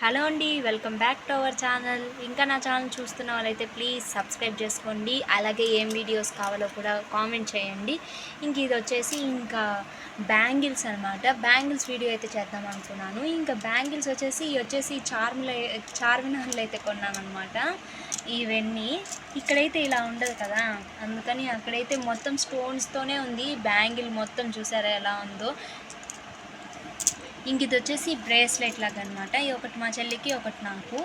Hello అండి welcome back to our channel. ఇంకా నా ఛానల్ చూస్తున్న వాళ్ళైతే ప్లీజ్ సబ్స్క్రైబ్ చేసుకోండి. అలాగే ఏం వీడియోస్ కావాలో కూడా కామెంట్ చేయండి. ఇంక ఇది వచ్చేసి ఇంకా బ్యాంగిల్స్ అనమాట బ్యాంగిల్స్ వీడియో అయితే చేద్దాం అనుకున్నాను. ఇంకా బ్యాంగిల్స్ వచ్చేసి ఇవి వచ్చేసి చార్మిల చార్మినార్లు అయితే కొన్నామన్నమాట. ఇవన్నీ ఇక్కడైతే ఇలా ఉండదు కదా. అందుకని అక్కడైతే మొత్తం స్టోన్స్తోనే ఉంది. బ్యాంగిల్ మొత్తం చూసారా ఎలా ఉందో? ఇంక ఇది వచ్చేసి బ్రేస్లెట్ లాగా అనమాట ఇది ఒకటి మా చెల్లికి ఒకటి నాకు.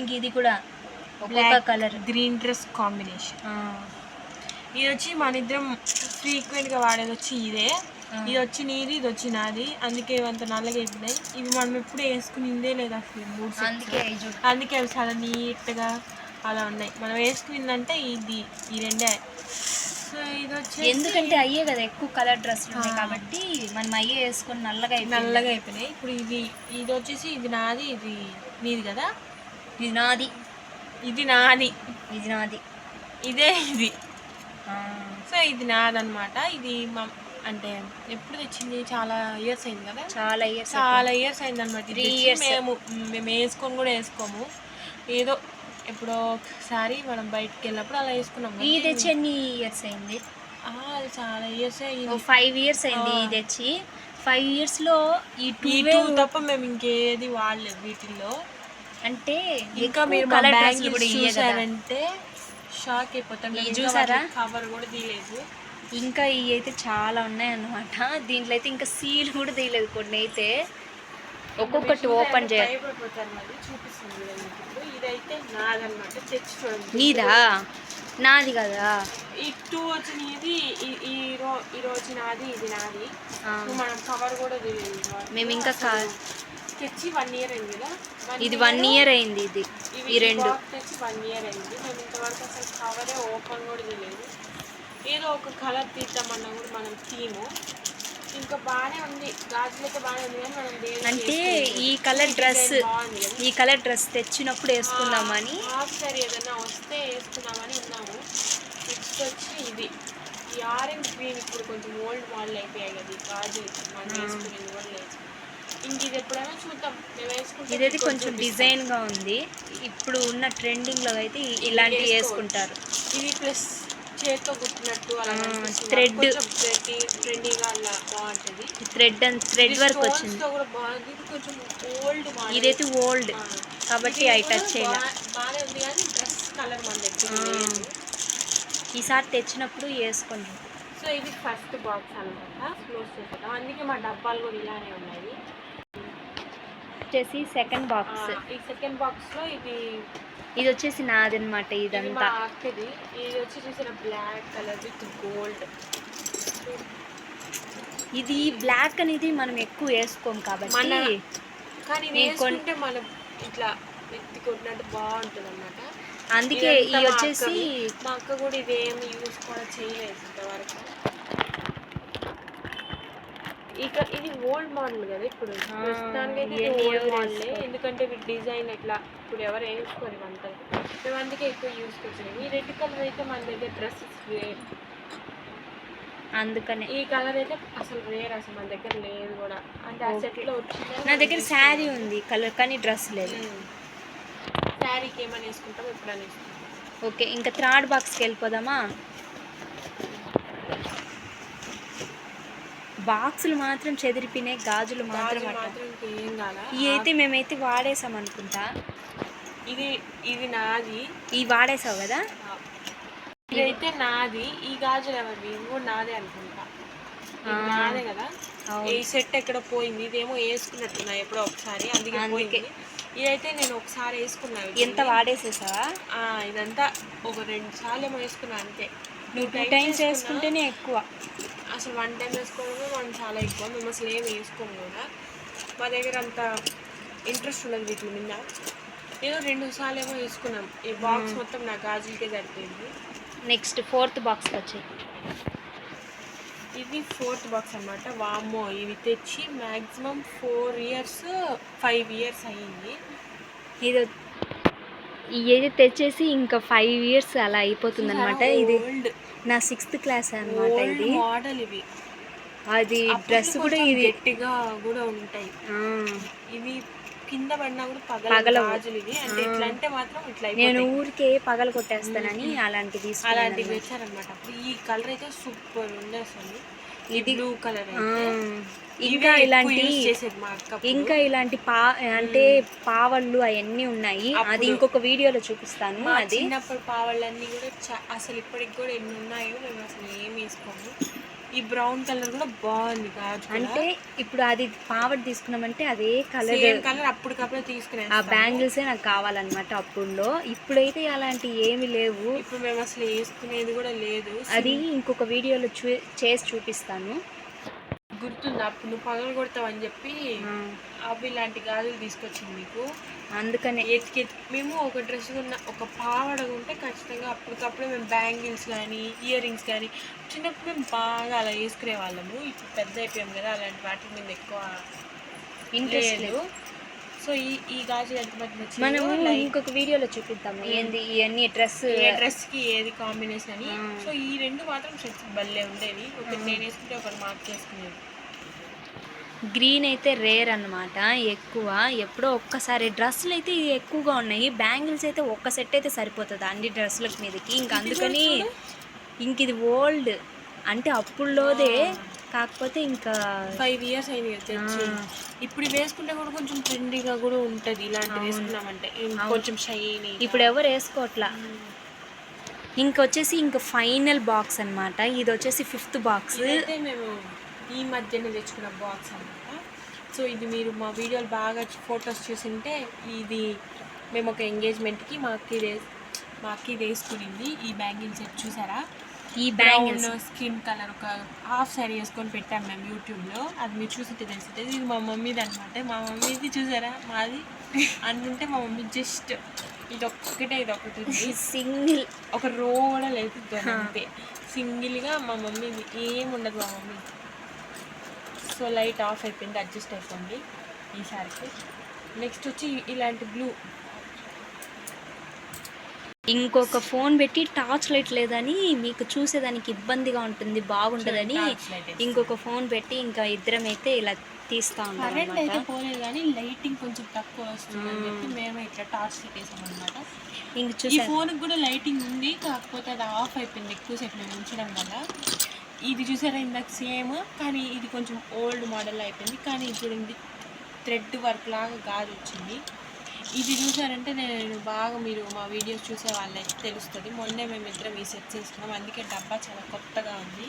ఇంక ఇది కూడా ఒక్కొక్క కలర్ గ్రీన్ డ్రెస్ కాంబినేషన్ ఇది వచ్చి మన ఇద్దరం ఫ్రీక్వెంట్గా వాడేది వచ్చి ఇదే. ఇది వచ్చి నీది ఇది వచ్చి నాది. అందుకే ఇవంత నల్లగా అయిపోయినాయి. ఇవి మనం ఎప్పుడు వేసుకునిందే లేదు అసలు మూడు sets. అందుకే అందుకే అవి చాలా నీట్గా అలా ఉన్నాయి. మనం వేసుకునిందంటే ఇది ఈ రెండే. ఎందుకంటే అయ్యే కదా ఎక్కువ కలర్ డ్రెస్లు ఉన్నాయి. కాబట్టి మనం అయ్యే వేసుకొని నల్లగా. నల్లగా అయిపోయినాయి. ఇప్పుడు ఇది ఇది వచ్చేసి ఇది నాది ఇది నీది కదా? ఇది నాది. ఇది నాది. ఇది నాది. ఇదే ఇది. సో ఇది నాదనమాట ఇది మా అంటే ఎప్పుడు తెచ్చింది? చాలా ఇయర్స్ అయింది కదా? చాలా ఇయర్స్ చాలా ఇయర్స్ అయింది అనమాట. మేము మేము వేసుకొని కూడా వేసుకోము. ఏదో ఎప్పుడో ఒకసారి మనం బయటకు వెళ్ళినప్పుడు అలా వేసుకున్నాం ఈ తెచ్చి ఎన్ని ఇయర్స్ అయింది? చాలా ఇయర్స్ అయింది. ఫైవ్ ఇయర్స్ అయింది. ఇది తెచ్చి. ఫైవ్ ఇయర్స్లో ఈ టూ ఈ తప్ప మేము ఇంకేది వాడలేదు వీటిల్లో. అంటే ఇంకా మీరు కలర్ కూడా చూసారంటే షాక్ అయిపోతాం చూసారా? కవర్ కూడా తీయలేదు. ఇంకా ఇవి అయితే చాలా ఉన్నాయి అన్నమాట దీంట్లో అయితే ఇంకా సీల్ కూడా తీయలేదు కొన్ని అయితే. ఒక్కొక్కటి ఓపెన్ చేయాలి చూపిస్తుంది ఇప్పుడు ఇదైతే చూడండి. నీదా? నాది కదా? ఈ టూ వచ్చి నీది ఈ- ఈ రో ఈ రోజు నాది ఇది నాది. మనం కవర్ కూడా మేము ఇంకా తెచ్చి వన్ ఇయర్ అయింది కదా? ఇది వన్ ఇయర్ అయింది ఇది ఈ రెండు. తెచ్చి వన్ ఇయర్ అయింది. మేము ఇంతవరకు అసలు కవరే ఓపెన్ కూడా తెలియదు ఏదో ఒక కలర్ తీద్దామన్నా కూడా మనం తీము ఇంకా బాగానే ఉంది. గాజులు అయితే బాగానే ఉంది కానీ మనం దేనికి అంటే. ఈ కలర్ డ్రెస్ డిజైన్ బాగుంది కదా. ఈ కలర్ డ్రెస్ తెచ్చినప్పుడు వేసుకుందామని. హాఫ్ సారీ ఏదైనా వస్తే వేసుకుందామని ఉన్నాము. నెక్స్ట్ వచ్చి ఇది. ఈ ఆరెంజ్ గ్రీన్ ఇప్పుడు కొంచెం ఓల్డ్ మోడల్ అయిపోయాయి కదా ఈ మనం ఇంక ఇది ఎప్పుడైనా చూద్దాం. మేము వేసుకుంటే ఇదైతే మీకు కొంచెం చూపిస్తాం. డిజైన్గా ఉంది. ఇప్పుడు ఉన్న ట్రెండింగ్లో అయితే ఇలాంటివి వేసుకోవచ్చు. వేసుకుంటారు. ఇది ప్లస్ చేతితో కుట్టినట్టు అలా ట్రెండీగా అలా బాగుంటుంది. థ్రెడ్ అండ్ థ్రెడ్ వర్క్ వచ్చింది. కొంచెం ఓల్డ్ ఇదైతే ఓల్డ్. కాబట్టి అవి కూడా టచ్ చేయాలి. బా- బాగానే ఉంది కానీ డ్రెస్ కలర్ మన దగ్గర ఈసారి తెచ్చినప్పుడు వేసుకోండి సో ఇది ఫస్ట్ బాక్స్ అనమాట క్లోజ్ చేసేద్దాం. అందుకే మా డబ్బాలు కూడా ఇలానే ఉన్నాయి. వచ్చేసి సెకండ్ బాక్స్ ఈ సెకండ్ బాక్స్లో ఇది ఇది వచ్చేసి నాదనమాట ఇది ఇదంతా. ఇది వచ్చి చూసిన బ్లాక్ కలర్ విత్ గోల్డ్. ఇది బ్లాక్ అనేది మనం ఎక్కువ వేసుకోం కాబట్టి కానీ ఇది వేసుకుంటే మనం ఇట్లా కొట్టినట్టు బాగుంటుంది అనమాట అందుకే ఇవి వచ్చేసి మా అక్క కూడా ఇది ఏమి యూస్ కూడా చేయలేదు ఇంతవరకు. ఇక ఇది ఓల్డ్ మోడల్ కదా ఇప్పుడు. ఇవన్నీ ఓల్డ్ మోడలే. ఎందుకంటే వీటి డిజైన్ ఎట్లా ఇప్పుడు ఎవరు వేసుకోరు వంటలు మేము అందుకే ఎక్కువ యూస్ చేసాము ఈ రెడ్ కలర్ అయితే మన దగ్గర డ్రెస్సెస్ రేర్ అందుకనే. ఈ కలర్ అయితే అసలు రేర్ అసలు మన దగ్గర లేదు కూడా. అంటే ఆ Okay. సెట్లో వచ్చిందని నా దగ్గర శారీ ఉంది కలర్ కానీ డ్రెస్ లేదు. శారీకి ఏమైనా వేసుకుంటాం ఎప్పుడైనా ఓకే ఇంకా థర్డ్ బాక్స్కి వెళ్ళిపోదామా? బాక్సులు మాత్రం చెదిరిపోయినాయి గాజులు మాత్రం ఇవి అయితే మేమైతే వాడేసాం అనుకుంటా ఇది ఇది నాది. ఇవి వాడేసావు కదా? ఇదైతే నాది ఈ గాజులు ఎవరివి? కూడా నాదే అనుకుంటా. నాదే కదా. ఈ సెట్ ఎక్కడ పోయింది? ఇదేమో వేసుకున్నట్టున్నా ఎప్పుడో ఒకసారి అందుకే. పోయింది. ఇదైతే నేను ఒకసారి వేసుకున్నా వీటిని. ఎంత వాడేసేసావా? ఆ, ఇదంతా ఒక రెండు సార్లు ఏమో వేసుకున్నా అంతే. నువ్వు టూ టైమ్స్. వేసుకుంటేనే ఎక్కువ. అసలు వన్ టైం వేసుకోవడమే మనం చాలా ఎక్కువ. మేము అసలు ఏమి వేసుకోము కూడా. మా దగ్గర అంత ఇంట్రెస్ట్ ఉండదు వీటి మీద. ఏదో రెండు సార్లు ఏమో వేసుకున్నాం. ఈ బాక్స్ మొత్తం నా గాజులకే సరిపోయింది. నెక్స్ట్ ఫోర్త్ బాక్స్కి వచ్చాయి. ఇది ఫోర్త్ బాక్స్ అన్నమాట. వామ్మో ఇవి తెచ్చి maximum four years five years అయ్యింది. ఇది ఇది తెచ్చేసి ఇంకా ఫైవ్ ఇయర్స్ అలా అయిపోతుంది అనమాట ఇది నా సిక్స్త్ క్లాస్ అనమాట ఇది. మోడల్ ఇవి. అది డ్రెస్ కూడా ఇది. గట్టిగా కూడా ఉంటాయి. ఇవి కింద పడినా కూడా పగల ఇవి. అంటే ఇట్లా అంటే మాత్రం ఇట్లా నేను. ఊరికే పగల కొట్టేస్తానని అలాంటివి అలాంటివి వచ్చారనమాట అప్పుడు ఈ కలర్ అయితే సూపర్ ఉంది అసలు. ఇది బ్లూ కలర్ ఇంకా ఇలాంటి. ఇంకా ఇలాంటి పా అంటే పావళ్ళు అవన్నీ ఉన్నాయి. అది ఇంకొక వీడియోలో చూపిస్తాను అది. చిన్నప్పుడు పావాళ్ళన్నీ కూడా అసలు ఇప్పటికి కూడా ఎన్ని ఉన్నాయో మేము అసలు ఏం వేసుకోము. ఈ బ్రౌన్ కలర్ కూడా బాగుంది అంటే ఇప్పుడు అది పావడ్ తీసుకున్నామంటే అదే కలర్. కలర్ అప్పటికప్పుడే తీసుకునే ఆ బ్యాంగిల్సే నాకు కావాలన్నమాట అప్పుడులో. ఇప్పుడైతే అలాంటి ఏమి లేవు. ఇప్పుడు మేము అసలు వేసుకునేది కూడా లేదు. అది ఇంకొక వీడియోలో చూ చేసి చూపిస్తాను. గుర్తుంది? అప్పుడు నువ్వు పగలు కొడతావని చెప్పి అవి ఇలాంటి గాజులు తీసుకొచ్చింది మీకు. అందుకనే. ఎతికి మేము ఒక డ్రెస్ ఉన్న ఒక పావడ ఉంటే ఖచ్చితంగా అప్పటికప్పుడే మేము బ్యాంగిల్స్ కానీ ఇయర్ రింగ్స్ కానీ చిన్నప్పుడు మేము బాగా అలా వేసుకునే వాళ్ళము. ఇప్పుడు పెద్ద అయిపోయాం కదా అలాంటి వాటి మీద ఎక్కువ ఇంట్రెస్ట్ లేదు. సో ఈ ఈ గాజులు ఎంత మంది మనము నచ్చిందో ఇంకొక వీడియోలో చూపిద్దాము ఏంది ఇవన్నీ డ్రెస్? ఏ డ్రెస్కి ఏది కాంబినేషన్ అని. సో ఈ రెండు మాత్రం సెట్స్ భలే ఉండేవి. ఒకటి నేను వేసుకుంటే ఒకటి మార్క్ చేసుకునేది. గ్రీన్ అయితే రేర్ అన్నమాట ఎక్కువ. ఎప్పుడో ఒక్కసారి డ్రెస్సులు అయితే ఎక్కువగా ఉన్నాయి. బ్యాంగిల్స్ అయితే ఒక్క సెట్ అయితే సరిపోతుంది అన్ని డ్రెస్సుల మీదకి. ఇంకా అందుకని ఇంక ఇది ఓల్డ్. అంటే అప్పుడులోదే. కాకపోతే ఇంకా ఫైవ్ ఇయర్స్ అయింది తెచ్చి. ఇప్పుడు వేసుకుంటే కూడా కొంచెం ట్రెండీగా కూడా ఉంటది. ఇలాంటివి వేసుకున్నామంటే. కొంచెం షైనీ ఇప్పుడు ఎవరు వేసుకోవట్లా. ఇంకొచ్చేసి ఇంకా ఫైనల్ బాక్స్ అన్నమాట. ఇది వచ్చేసి ఫిఫ్త్ బాక్స్. మేము ఈ మధ్యనే తెచ్చుకున్న బాక్స్ అనమాట సో ఇది మీరు మా వీడియోలు బాగా ఫొటోస్ చూసింటే ఇది మేము ఒక ఎంగేజ్మెంట్కి మా అక్క ఇది వేస్- మా అక్క ఇది వేసుకునింది. ఈ బ్యాంగిల్ సెట్ చూసారా? ఈ బ్యాంగిల్స్. స్కిన్ కలర్ ఒక హాఫ్ సారీ వేసుకొని పెట్టాం మేము యూట్యూబ్లో. అది మీరు చూసింటే తెలుస్తుంది ఇది మా మమ్మీది అనమాట మా మమ్మీది చూసారా? మాది. అనుకుంటే మా మమ్మీ జస్ట్ ఇది ఒక్కటే ఇది ఒకటి సింగిల్. ఒక రో కూడా లేదు అంతే. సింగిల్గా మా మమ్మీ ఏం ఉండదు మా మమ్మీ సో లైట్ ఆఫ్ అయిపోయింది అడ్జస్ట్ అయిపోయింది ఈసారికి నెక్స్ట్ వచ్చి ఇలాంటి బ్లూ ఇంకొక ఫోన్ పెట్టి టార్చ్ లైట్ లేదని మీకు చూసేదానికి ఇబ్బందిగా ఉంటుంది బాగుంటుందని వేసి. ఇంకొక ఫోన్ పెట్టి ఇంకా ఇద్దరం అయితే ఇలా తీస్తా కరెంట్ అయితే పోలేదు కానీ లైటింగ్ కొంచెం తక్కువ వస్తుంది అని చెప్పి మేమే ఇట్లా టార్చ్ పెట్టేసాం అనమాట ఇంక చూసా ఫోన్కి కూడా లైటింగ్ ఉంది కాకపోతే అది ఆఫ్ అయిపోయింది ఎక్కువసేపు మేము ఉంచడం వల్ల. ఇది చూసారా ఇందాక సేమ్ కానీ ఇది కొంచెం ఓల్డ్ మోడల్ అయిపోయింది. కానీ ఇప్పుడు ఇది థ్రెడ్ వర్క్ లాగా గాజు వచ్చింది. ఇది చూసారంటే నేను బాగా మీరు మా వీడియోస్ చూసే వాళ్ళైతే తెలుస్తుంది. మొన్నే మేము ఇద్దరం ఈ సెట్ చేసుకున్నాం. అందుకే డబ్బా చాలా కొత్తగా ఉంది.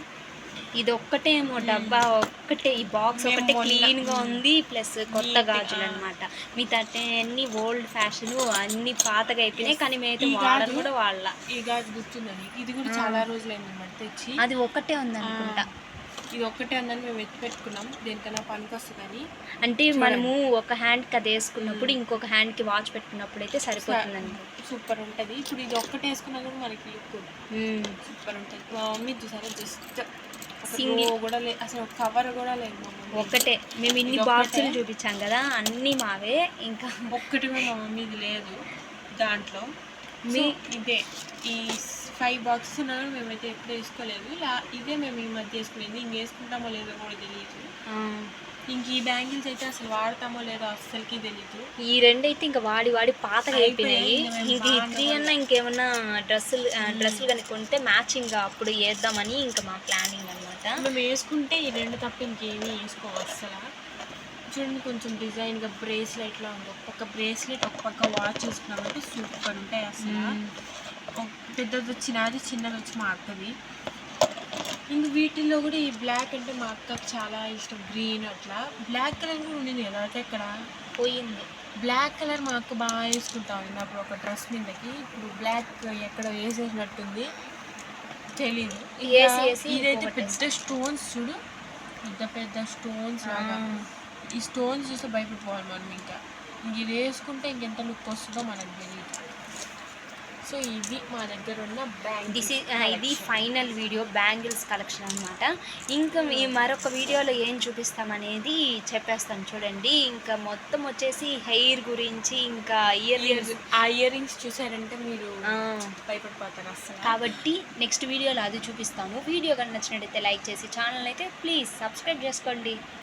ఇది ఒక్కటేమో డబ్బా ఒక్కటే. ఈ బాక్స్ మేము ఒకటే క్లీన్గా ఉంది ప్లస్ కొత్త. గాజులు అనమాట మిగతా అన్ని ఓల్డ్ ఫ్యాషన్ అన్ని పాతగా అయిపోయినాయి కానీ మేమైతే ఈ వాడను కూడా వాళ్ళ ఈ గాజు గుర్తుందని ఇది కూడా చాలా రోజులైంది అన్నమాట తెచ్చి. అది ఒక్కటే ఉంది అనుకుంటా ఇది ఒక్కటే ఉందని మేము ఎత్తి పెట్టుకున్నాం. దేనికన్నా పనికి వస్తుందని అంటే మనము ఒక హ్యాండ్కి అది వేసుకున్నప్పుడు ఇంకొక హ్యాండ్కి వాచ్ పెట్టుకున్నప్పుడు అయితే సరిపోతుందండి. సూపర్ ఉంటుంది ఇప్పుడు ఇది ఒక్కటే వేసుకున్నా కూడా మనకి. సూపర్ ఉంటుంది మా మమ్మీ చూసారా? Just Single. కూడా లేదు అసలు కవర్ కూడా లేదు ఒక్కటే. మేము ఇన్ని ఇది? బాక్సులు చూపించాం కదా అన్ని మావే. ఇంకా ఒక్కటి కూడా మా మమ్మీది లేదు దాంట్లో. మీ ఇదే. ఈ ఫైవ్ బాక్సెస్ ఉన్నా కూడా మేమైతే ఎప్పుడు వేసుకోలేదు. ఇలా ఇదే మేము ఈ మధ్య వేసుకునేది. ఇంక వేసుకుంటామో లేదో కూడా తెలియదు ఇంక ఈ బ్యాంగిల్స్ అయితే అసలు వాడతామో లేదో అస్సలకి తెలియదు ఈ రెండు అయితే ఇంకా వాడి వాడి పాతగా అయిపోయినాయి. ఇది త్రీ అన్న ఇంకేమన్నా డ్రెస్సులు డ్రెస్సులు కనుక కొంటే మ్యాచింగ్ అప్పుడు వేద్దామని ఇంకా మా ప్లానింగ్ అనమాట మేము వేసుకుంటే ఈ రెండు తప్ప ఇంకేమీ వేసుకోము అస్సలు. చూడండి కొంచెం డిజైన్గా బ్రేస్లెట్లా ఉంది. ఒక పక్క బ్రేస్లెట్ ఒక పక్క వాచ్ చూసుకున్నామంటే సూపర్ ఉంటాయి అసలు పెద్దది వచ్చి నాది చిన్నది వచ్చి మా అక్కది ఇంక వీటిల్లో కూడా ఈ బ్లాక్ అంటే మా అక్కకి చాలా ఇష్టం గ్రీన్ అట్లా. బ్లాక్ కలర్ కూడా ఉండింది కదా అయితే ఇక్కడ? పోయింది. బ్లాక్ కలర్ మా అక్క బాగా వేసుకుంటా ఉంది. అప్పుడు ఒక డ్రెస్ మీదకి. ఇప్పుడు బ్లాక్ ఎక్కడ వేసేసినట్టుంది. తెలీదు. ఇదైతే. పెద్ద స్టోన్స్ చూడు. పెద్ద పెద్ద స్టోన్స్ ఈ స్టోన్స్ చూస్తే భయపడిపోవాలి మనం ఇంకా. ఇంక ఇది వేసుకుంటే ఇంకెంత లుక్ వస్తుందో మనకు తెలియదు సో ఇది మా దగ్గర ఉన్న దిస్ ఇది ఫైనల్ వీడియో బ్యాంగిల్స్ కలెక్షన్ అనమాట ఇంకా ఈ మరొక వీడియోలో ఏం చూపిస్తామనేది చెప్పేస్తాను చూడండి. ఇంకా మొత్తం వచ్చేసి హెయిర్ గురించి ఇంకా ఇయర్ రింగ్స్ ఆ ఇయర్ రింగ్స్ చూసారంటే మీరు భయపడిపోతారు అసలు కాబట్టి నెక్స్ట్ వీడియోలో అది చూపిస్తాము వీడియో కనుక నచ్చినట్టయితే లైక్ చేసి ఛానల్ అయితే ప్లీజ్ సబ్స్క్రైబ్ చేసుకోండి.